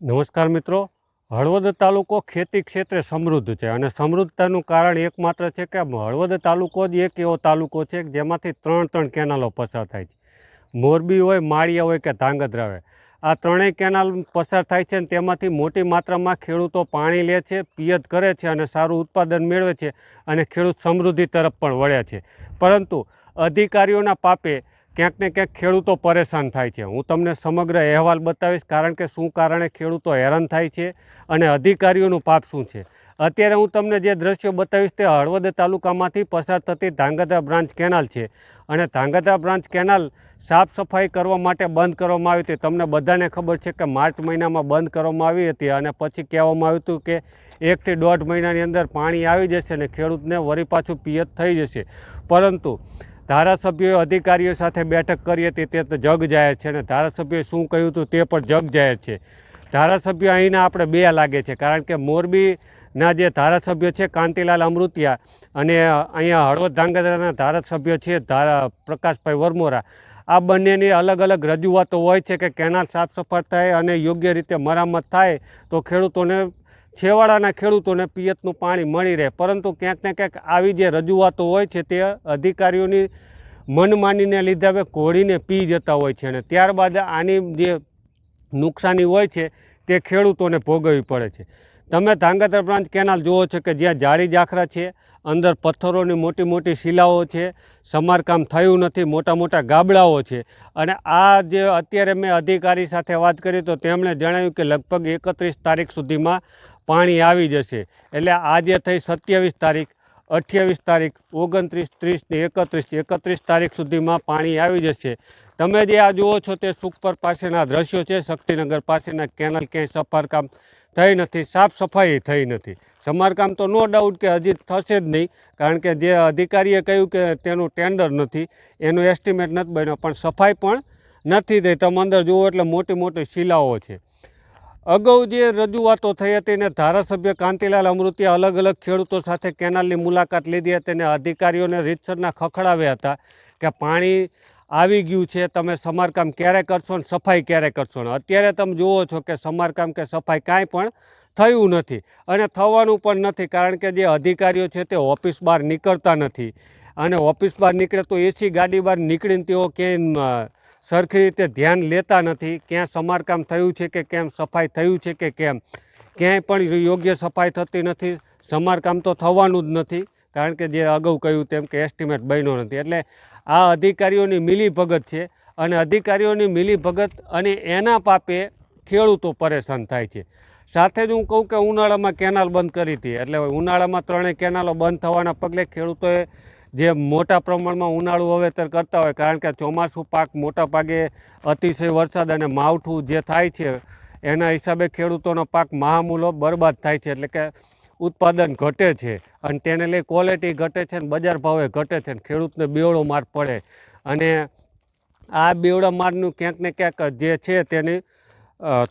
નમસ્કાર મિત્રો. હળવદ તાલુકો ખેતી ક્ષેત્રે સમૃદ્ધ છે અને સમૃદ્ધતાનું કારણ એકમાત્ર છે કે હળવદ તાલુકો જ એક એવો તાલુકો છે જેમાંથી ત્રણ ત્રણ કેનાલો પસાર થાય છે. મોરબી હોય, માળિયા હોય કે ધાંગધ્રા હોય આ ત્રણેય કેનાલ પસાર થાય છે અને તેમાંથી મોટી માત્રામાં ખેડૂતો પાણી લે છે, પિયત કરે છે અને સારું ઉત્પાદન મેળવે છે અને ખેડૂત સમૃદ્ધિ તરફ પણ વળ્યા છે. પરંતુ અધિકારીઓના પાપે ક્યાંક ને ક્યાંક ખેડૂતો પરેશાન થાય છે. હું તમને સમગ્ર અહેવાલ બતાવીશ કારણ કે શું કારણે ખેડૂતો હેરાન થાય છે અને અધિકારીઓનું પાપ શું છે. અત્યારે હું તમને જે દ્રશ્યો બતાવીશ તે હળવદ તાલુકામાંથી પસાર થતી ધાંગધ્રા બ્રાન્ચ કેનાલ છે અને ધાંગધ્રા બ્રાન્ચ કેનાલ સાફ સફાઈ કરવા માટે બંધ કરવામાં આવી હતી. તમને બધાને ખબર છે કે માર્ચ મહિનામાં બંધ કરવામાં આવી હતી અને પછી કહેવામાં આવ્યું હતું કે એકથી દોઢ મહિનાની અંદર પાણી આવી જશે અને ખેડૂતને વરી પાછું પિયત થઈ જશે. પરંતુ ધારાસભ્યોએ અધિકારીઓ સાથે બેઠક કરી હતી, તે જગ જાહેર છે. અને ધારાસભ્યોએ શું કહ્યું હતું તે પણ જગ જાહેર છે. ધારાસભ્યો અહીંના આપણે બે લાગે છે, કારણ કે મોરબીના જે ધારાસભ્ય છે, કાંતિલાલ અમૃતિયા અને અહીંયા હળવદ ધાંગધ્રાના ધારાસભ્ય છે, ધારા પ્રકાશભાઈ વરમોરા, આ બંનેની અલગ અલગ રજૂઆતો હોય છે કે કેનાલ સાફ સફાઈ થાય અને યોગ્ય રીતે મરામત થાય તો ખેડૂતોને છેવાડાના ખેડૂતોને પિયતનું પાણી મળી રહે. પરંતુ ક્યાંક ને ક્યાંક આવી જે રજૂઆતો હોય છે તે અધિકારીઓની મનમાનીને લીધે હવે કોળીને પી જતા હોય છે અને ત્યારબાદ આની જે નુકસાની હોય છે તે ખેડૂતોને ભોગવવી પડે છે. તમે ધાંગધ્રા બ્રાન્ચ કેનાલ જુઓ છો કે જ્યાં જાળી જાખરા છે, અંદર પથ્થરોની મોટી મોટી શિલાઓ છે, સમારકામ થયું નથી, મોટા મોટા ગાબડાઓ છે. અને આ જે અત્યારે મેં અધિકારી સાથે વાત કરી તો તેમણે જણાવ્યું કે લગભગ એકત્રીસ તારીખ સુધીમાં પાણી આવી જશે. એટલે આજે થઈ સત્યાવીસ તારીખ, અઠ્યાવીસ તારીખ, ઓગણત્રીસ, ત્રીસ ને એકત્રીસ એકત્રીસ તારીખ સુધીમાં પાણી આવી જશે. તમે જે આ જુઓ છો તે સુખપર પાસેના દ્રશ્યો છે. શક્તિનગર પાસેના કેનલ ક્યાંય સફારકામ થઈ નથી, સાફ સફાઈ થઈ નથી. સમારકામ તો નો ડાઉટ કે હજી થશે જ નહીં, કારણ કે જે અધિકારીએ કહ્યું કે તેનું ટેન્ડર નથી, એનું એસ્ટિમેટ નથી બન્યો. પણ સફાઈ પણ નથી થઈ. તમે અંદર જુઓ એટલે મોટી મોટી શિલાઓ છે. અગાઉ જે રજૂઆતો થઈ હતી અને ધારાસભ્ય કાંતિલાલ અમૃતિયા અલગ અલગ ખેડૂતો સાથે કેનાલની મુલાકાત લીધી હતી અને અધિકારીઓને રીતસરના ખખડાવ્યા હતા કે પાણી આવી ગયું છે, તમે સમારકામ ક્યારે કરશો ને સફાઈ ક્યારે કરશો ને? અત્યારે તમે જુઓ છો કે સમારકામ કે સફાઈ કાંઈ પણ થયું નથી અને થવાનું પણ નથી કારણ કે જે અધિકારીઓ છે તે ઓફિસ બહાર નીકળતા નથી. અને ઓફિસ બહાર નીકળે તો એસી ગાડી બહાર નીકળીને તેઓ ક્યાંય સરખી રીતે ધ્યાન લેતા નથી? ક્યાં સમારકામ થયું છે કે કેમ સફાઈ થયું છે કે કેમ? ક્યાંય પણ યોગ્ય સફાઈ થતી નથી. સમારકામ તો થવાનું જ નથી. કારણ કે જે અગાઉ કહ્યું તેમ કે એસ્ટિમેટ બન્યો નથી. એટલે આ અધિકારીઓની મિલીભગત છે અને અધિકારીઓની મિલીભગત અને એના પાપે ખેડૂતો પરેશાન થાય છે. સાથે જ હું કહું કે ઉનાળામાં કેનાલ બંધ કરી હતી. એટલે ઉનાળામાં ત્રણેય કેનાલો બંધ થવાના પગલે ખેડૂતોએ જે મોટા પ્રમાણમાં ઉનાળુ વાવેતર કરતા હોય, કારણ કે ચોમાસું પાક મોટા ભાગે અતિશય વરસાદ અને માવઠું જે થાય છે, એના હિસાબે ખેડૂતોનો પાક મહામૂલો બરબાદ થાય છે, એટલે કે ઉત્પાદન ઘટે છે અને તેને લઈ ક્વોલિટી ઘટે છે અને બજાર ભાવે ઘટે છે અને ખેડૂતને બેવડો માર પડે. અને આ બેવડા મારનું ક્યાંક ને ક્યાંક જે છે તેની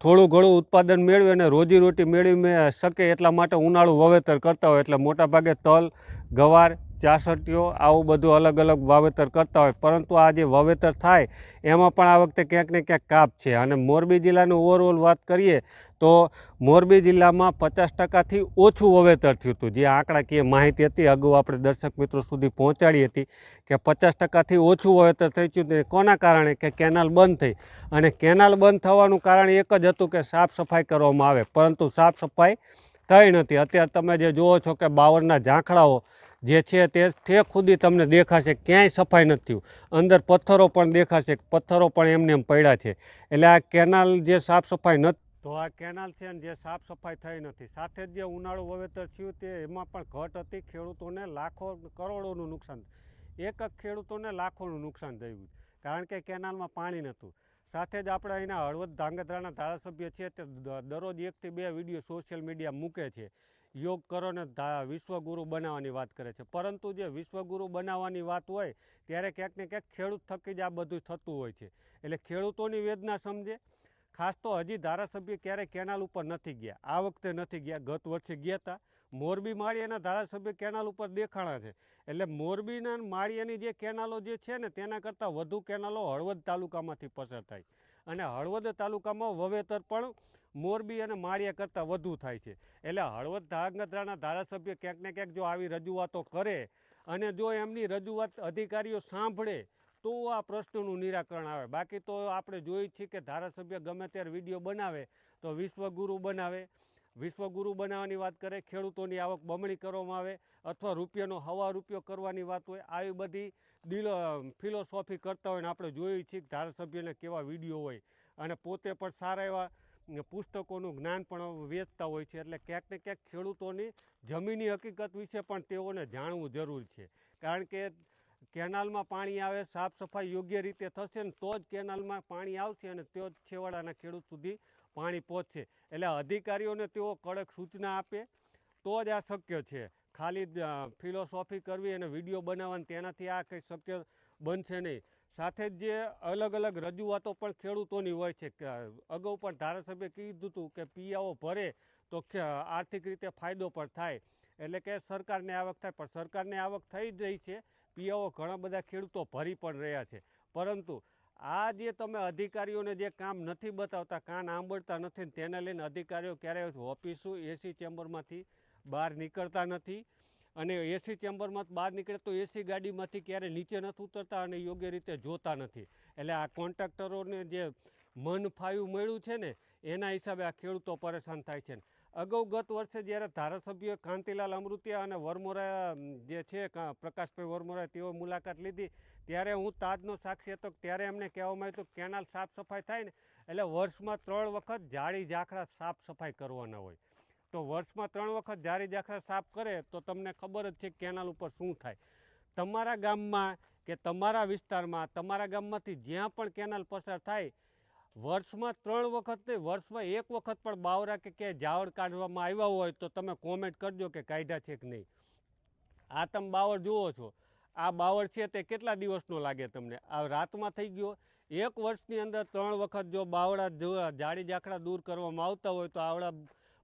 થોડું ઘણું ઉત્પાદન મેળવે અને રોજીરોટી મેળવી શકે એટલા માટે ઉનાળુ વાવેતર કરતા હોય, એટલે મોટાભાગે તલ, ગવાર ચાસટીઓ આવું બધું અલગ અલગ વાવેતર કરતા હોય, પરંતુ આ જે વાવેતર થાય, એમાં પણ આ વખતે ક્યાંક ને ક્યાંક કાપ છે. અને મોરબી જિલ્લાનું ઓવરઓલ વાત કરીએ, તો મોરબી જિલ્લામાં પચાસ ટકાથી ઓછું વાવેતર થયું હતું. જે આંકડાકીય માહિતી હતી, અગાઉ આપણે દર્શક મિત્રો સુધી પહોંચાડી હતી કે પચાસ ટકાથી ઓછું વાવેતર થઈ ગયું તે કોના કારણે? કે કેનાલ બંધ થઈ. અને કેનાલ બંધ થવાનું કારણ એક જ હતું કે સાફ સફાઈ કરવામાં આવે, પરંતુ સાફ સફાઈ થઈ નથી. અત્યારે તમે જે જુઓ છો કે બાવરના ઝાંખડાઓ જે છે તે ઠેક સુધી તમને દેખાશે, ક્યાંય સફાઈ નથી થયું. અંદર પથ્થરો પણ દેખાશે, પથ્થરો પણ એમને એમ પડ્યા છે. એટલે આ કેનાલ જે સાફ સફાઈ નથી તો આ કેનાલ છે ને જે સાફ સફાઈ થઈ નથી. સાથે જ જે ઉનાળુ વાવેતર થયું તે એમાં પણ ઘટ હતી. ખેડૂતોને લાખો, કરોડોનું નુકસાન એક જ ખેડૂતોને લાખોનું નુકસાન થયું. કારણ કે કેનાલમાં પાણી નહોતું. સાથે જ આપણે અહીંના હળવદ ધાંગધ્રાના ધારાસભ્ય છે તે દરરોજ એકથી બે વીડિયો સોશિયલ મીડિયા મૂકે છે. યોગ કરો ને વિશ્વગુરુ બનાવવાની વાત કરે છે. પરંતુ જે વિશ્વગુરુ બનાવવાની વાત હોય, ત્યારે ક્યાંક ને ક્યાંક ખેડૂત થકી જ આ બધું થતું હોય છે. એટલે ખેડૂતોની વેદના સમજે. ખાસ તો હજી ધારાસભ્ય ક્યારેય કેનાલ ઉપર નથી ગયા. આ વખતે નથી ગયા. ગત વર્ષે ગયા હતા મોરબી માળિયાના ધારાસભ્ય કેનાલ ઉપર દેખાણા છે. એટલે મોરબીના માળિયાની જે કેનાલો જે છે ને, તેના કરતાં વધુ કેનાલો હળવદ તાલુકામાંથી પસાર થાય. અને હળવદ તાલુકામાં વવેતર પણ મોરબી અને માળિયા કરતાં વધુ થાય છે. એટલે હળવદ ધાંગધ્રાના ધારાસભ્ય ક્યાંક ને ક્યાંક જો આવી રજૂઆતો કરે અને જો એમની રજૂઆત અધિકારીઓ સાંભળે, તો આ પ્રશ્નનું નિરાકરણ આવે. બાકી તો આપણે જોઈએ છીએ કે ધારાસભ્ય ગમે ત્યારે વીડિયો બનાવે, તો વિશ્વગુરુ બનાવે. વિશ્વગુરુ બનાવવાની વાત કરે, ખેડૂતોની આવક બમણી કરવામાં આવે અથવા રૂપિયાનો હવા રૂપિયો કરવાની વાત હોય, આવી બધી દિલો ફિલોસોફી કરતા હોય ને આપણે જોઈએ છીએ કે ધારાસભ્યને કેવા વીડિયો હોય. અને પોતે પણ સારા એવા પુસ્તકોનું જ્ઞાન પણ વેચતા હોય છે. એટલે ક્યાંક ને ક્યાંક ખેડૂતોની જમીની હકીકત વિશે પણ તેઓને જાણવું જરૂરી છે. કારણ કે કેનાલમાં પાણી આવે, સાફ સફાઈ યોગ્ય રીતે થશે ને તો જ કેનાલમાં પાણી આવશે અને તો જ છેવાડાના ખેડૂત સુધી પાણી પહોંચશે એટલે અધિકારીઓને તેઓ કડક સૂચના આપે. તો જ આ શક્ય છે. ખાલી ફિલોસોફી કરવી અને વીડિયો બનાવવાની તેનાથી આ કંઈ શક્ય બનશે નહીં. સાથે જ અલગ અલગ રજૂઆતો પણ ખેડૂતોની હોય છે અગાઉ પણ ધારાસભ્ય કીધું હતું કે પિયાઓ ભરે તો આર્થિક રીતે ફાયદો પણ થાય. એટલે કે સરકારને આવક થાય, પણ સરકારને આવક થઈ જ રહી છે. પિયાઓ ઘણા બધા ખેડૂતો ભરી પણ રહ્યા છે. પરંતુ આ જે તમે અધિકારીઓને જે કામ નથી બતાવતા, કાન આંબળતા નથી તેને લઈને અધિકારીઓ ક્યારેય ઓફિસો એસી ચેમ્બરમાંથી બહાર નીકળતા નથી અને એસી ચેમ્બરમાં બહાર નીકળે તો એસી ગાડીમાંથી ક્યારે નીચે નથી ઉતરતા અને યોગ્ય રીતે જોતા નથી. એટલે આ કોન્ટ્રાક્ટરોને જે મન ફાયું મળ્યું છે ને, એના હિસાબે આ ખેડૂતો પરેશાન થાય છે અગાઉ ગત વર્ષે જ્યારે ધારાસભ્ય કાંતિલાલ અમૃતિયા અને વરમોરા જે છે પ્રકાશભાઈ વરમોરા તેઓ મુલાકાત લીધી, ત્યારે હું તાજનો સાક્ષી હતો, ત્યારે એમને કહેવામાં આવ્યું હતું કેનાલ સાફ સફાઈ થાય ને, એટલે વર્ષમાં ત્રણ વખત જાળી ઝાખડા સાફ સફાઈ કરવાના હોય. તો વર્ષમાં ત્રણ વખત જાળી ઝાખડા સાફ કરે, તો તમને ખબર જ છે કેનાલ ઉપર શું થાય. તમારા ગામમાં કે તમારા વિસ્તારમાં, તમારા ગામમાંથી જ્યાં પણ કેનાલ પસાર થાય વર્ષમાં ત્રણ વખત નહીં, વર્ષમાં એક વખત પણ બાવરા કે ક્યાંય ઝાવડ કાઢવામાં આવ્યા હોય તો તમે કોમેન્ટ કરજો કે કાઢ્યા છે કે નહીં. આ તમે બાવળ જુઓ છો. આ બાવળ છે તે કેટલા દિવસનો લાગે તમને? આ રાતમાં થઈ ગયો. એક વર્ષની અંદર ત્રણ વખત જો બાવળા જો, જાડી ઝાખરા દૂર કરવામાં આવતા હોય તો આવડા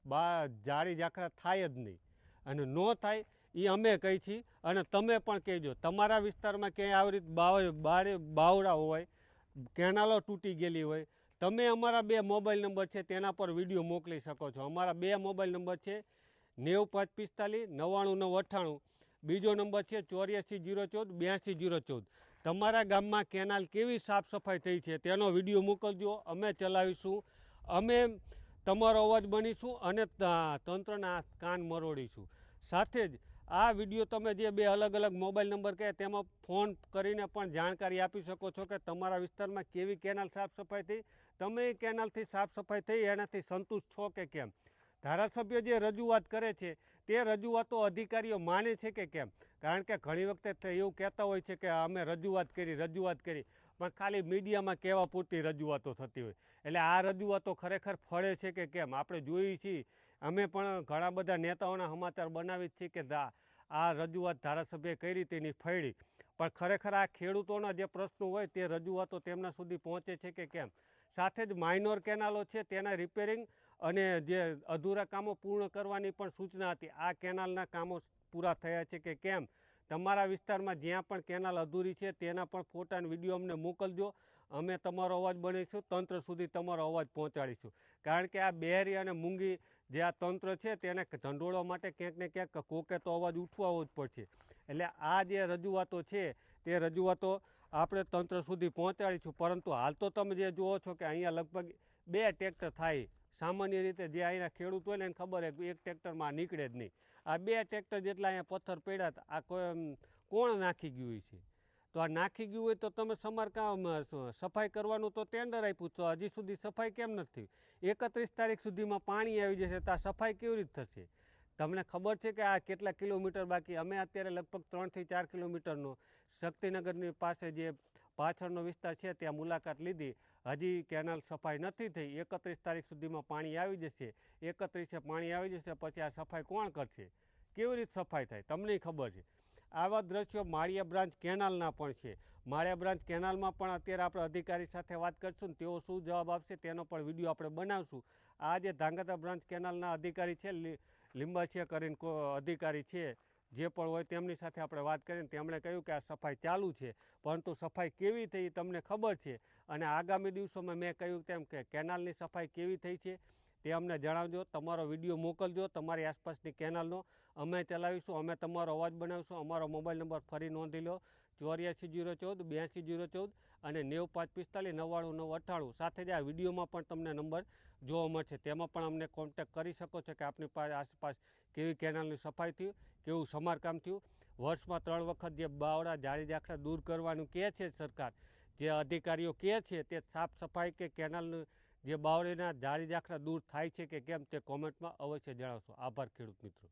બા, જાડી ઝાખરા થાય જ નહીં. અને ન થાય એ અમે કહી છીએ અને તમે પણ કહેજો. તમારા વિસ્તારમાં ક્યાંય આવી રીતે બાળે બાવડા હોય, કેનાલો તૂટી ગયેલી હોય તમે અમારા બે મોબાઈલ નંબર છે તેના પર વીડિયો મોકલી શકો છો. અમારા બે મોબાઈલ નંબર છે નેવું પાંચ પિસ્તાલીસ, નવ્વાણું નવ અઠ્ઠાણું. બીજો નંબર છે ચોર્યાસી જીરો ચૌદ, બ્યાસી જીરો ચૌદ. તમારા ગામમાં કેનાલ કેવી સાફ સફાઈ થઈ છે તેનો વીડિયો મોકલજો. અમે ચલાવીશું. અમે તમારો અવાજ બનીશું અને તંત્રના કાન મરોડીશું. સાથે જ આ વીડિયો તમે જે બે અલગ અલગ મોબાઈલ નંબર કહે, તેમાં ફોન કરીને પણ જાણકારી આપી શકો છો કે તમારા વિસ્તારમાં કેવી કેનાલ સાફ સફાઈ થઈ, તમે કેનાલથી સાફ સફાઈ થઈ એનાથી સંતુષ્ટ છો કે કેમ? ધારાસભ્ય જે રજૂઆત કરે છે, તે રજૂઆતો અધિકારીઓ માને છે કે કેમ? કારણ કે ઘણી વખતે એવું કહેતા હોય છે કે અમે રજૂઆત કરી રજૂઆત કરી. પણ ખાલી મીડિયામાં કહેવા પૂરતી રજૂઆતો થતી હોય? એટલે આ રજૂઆતો ખરેખર ફળે છે કે કેમ? આપણે જોઈએ છીએ. અમે પણ ઘણા બધા નેતાઓના સમાચાર બનાવી છીએ કે આ રજૂઆત ધારાસભ્યએ કરી તેની ફળી. પણ ખરેખર આ ખેડૂતોના જે પ્રશ્નો હોય તે રજૂઆતો તેમના સુધી પહોંચે છે કે કેમ? સાથે જ માઇનોર કેનાલો છે, તેના રિપેરિંગ અને જે અધૂરા કામો પૂર્ણ કરવાની પણ સૂચના હતી. આ કેનાલના કામો પૂરા થયા છે કે કેમ? તમારા વિસ્તારમાં જ્યાં પણ કેનાલ અધૂરી છે, તેના પણ ફોટા અને વીડિયો અમને મોકલજો. અમે તમારો અવાજ બનીશું તંત્ર સુધી તમારો અવાજ પહોંચાડીશું. કારણ કે આ બેરી અને મૂંગી જે આ તંત્ર છે, તેને ઢંઢોળવા માટે ક્યાંક ને ક્યાંક કોકે તો અવાજ ઉઠવાવો જ પડશે. એટલે આ જે રજૂઆતો છે, તે રજૂઆતો આપણે તંત્ર સુધી પહોંચાડીશું. પરંતુ હાલ તો તમે જે જુઓ છો કે અહીંયા લગભગ બે ટ્રેક્ટર થાય સામાન્ય રીતે જે અહીંના ખેડૂત હોય ને એને ખબર એક ટ્રેક્ટરમાં નીકળે જ નહીં. આ બે ટ્રેક્ટર જેટલા અહીંયા પથ્થર પડ્યા આ કોણ નાખી ગયું છે? તો આ નાખી ગયું હોય તો તમે સમારકામ સફાઈ કરવાનું તો ટેન્ડર આપ્યું તો હજી સુધી સફાઈ કેમ નથી એકત્રીસ તારીખ સુધીમાં પાણી આવી જશે તો આ સફાઈ કેવી રીતે થશે? તમને ખબર છે કે આ કેટલા કિલોમીટર બાકી? અમે અત્યારે લગભગ ત્રણથી ચાર કિલોમીટરનો શક્તિનગરની પાસે જે પાછળનો વિસ્તાર છે, ત્યાં મુલાકાત લીધી. હજી કેનાલ સફાઈ નથી થઈ. એકત્રીસ તારીખ સુધીમાં પાણી આવી જશે. એકત્રીસે પાણી આવી જશે, પછી આ સફાઈ કોણ કરશે? કેવી રીતે સફાઈ થાય? તમને ખબર છે. આવા દ્રશ્યો માળિયા બ્રાન્ચ કેનાલના પણ છે. માળિયા બ્રાન્ચ કેનાલમાં પણ અત્યારે આપણે અધિકારી સાથે વાત કરીશું ને તેઓ શું જવાબ આપશે તેનો પણ વીડિયો આપણે બનાવશું. આ જે ધાંગધ્રા બ્રાન્ચ કેનાલના અધિકારી છે લીંબાછિયા કરીને અધિકારી છે જે પણ હોય તેમની સાથે આપણે વાત કરીને તેમણે કહ્યું કે આ સફાઈ ચાલુ છે, પરંતુ સફાઈ કેવી થઈ તમને ખબર છે? અને આગામી દિવસોમાં મેં કહ્યું તેમ કે કેનાલની સફાઈ કેવી થઈ છે તે અમને જણાવજો, તમારો વીડિયો મોકલજો, તમારી આસપાસની કેનાલનો. અમે ચલાવીશું, અમે તમારો અવાજ બનાવીશું, અમારો મોબાઈલ નંબર ફરી નોંધી લો. ચોર્યાસી જીરો ચૌદ બ્યાસી જીરો ચૌદ અને નેવું પાંચ પિસ્તાલીસ, નવ્વાણું નવ અઠ્ઠાણું. સાથે જ આ વિડીયોમાં પણ તમને નંબર જોવા મળશે. તેમાં પણ અમને કોન્ટેક્ટ કરી શકો છો કે આપની પાસે આસપાસ કેવી કેનાલની સફાઈ થયું, કેવું સમારકામ થયું. વર્ષમાં ત્રણ વખત જે બાવડા જાળી જાખડા દૂર કરવાનું કહે છે સરકાર, જે અધિકારીઓ કહે છે તે સાફ સફાઈ કે કેનાલનું જે બાવળીના જાળી જાખડા દૂર થાય છે કે કેમ તે કોમેન્ટમાં અવશ્ય જણાવશો. આભાર ખેડૂત મિત્રો.